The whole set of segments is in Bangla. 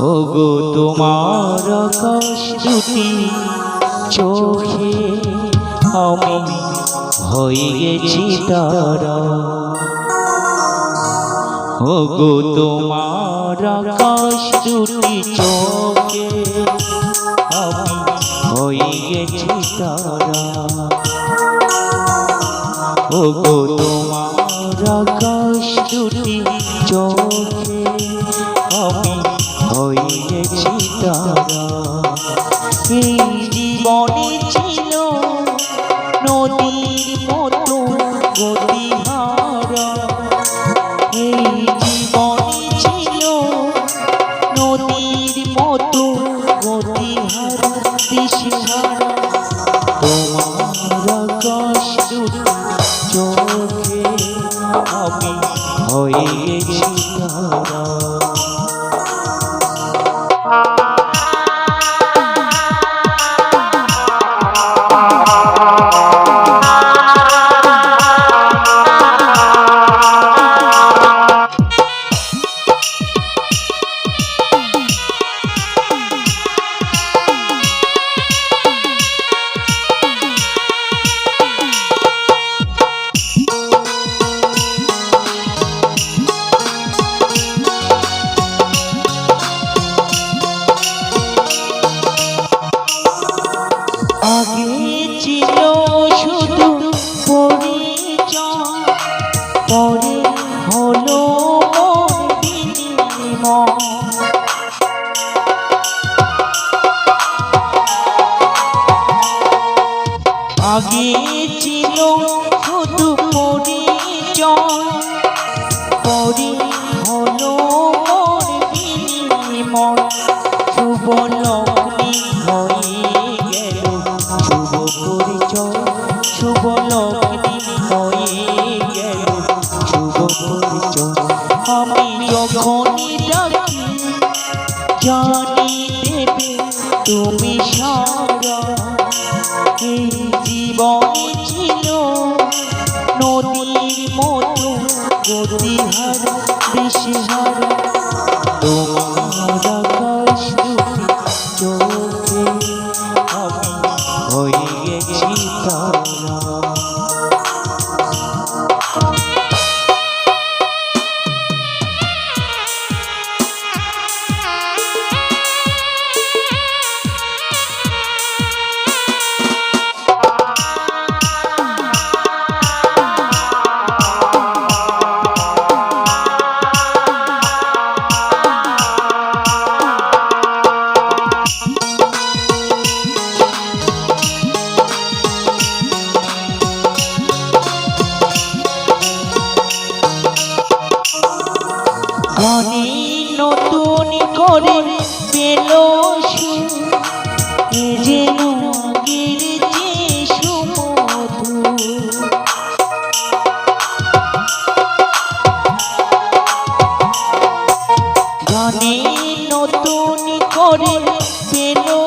ওগো তোমার দুটি চোখে আমি হয়ে গেছি তারা। ওগো তোমার দুটি চোখে আমি হয়ে গেছি তারা। ওগো তোমার দুটি চোখে আমি তারা এই জীবনে ছিল নদীর মতো গতিহারা। এই জীবনে ছিল নদীর মতো গতিহারা দিশহারা তোমার আকাশ চোখে আমি হয়ে গেছি আগে ছিল শুধু পরিচয়। পরে হলো বিনিময়। যখনই ডাকি জানি দেবে তুমি সারা গানে নতুন করে পেল গানে নতুন করে পেল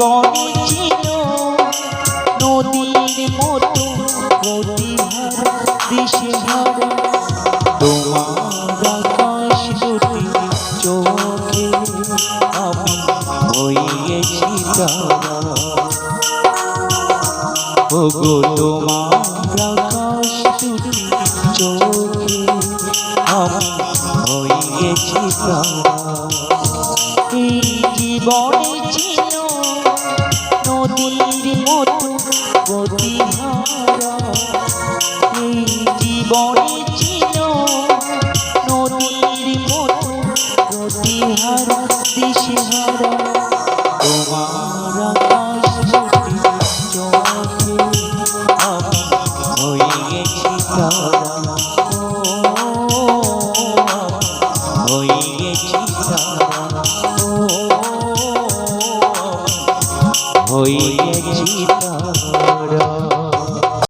জীবনে ছিল নদীর মতো গতিহারা দিশেহারা। তোমার আকাশ দুটি চোখে আমি হয়ে তারা। ওগো, তোমার আকাশ দুটি চোখে আমি হয়ে তারা। এই জীবনে জীবনে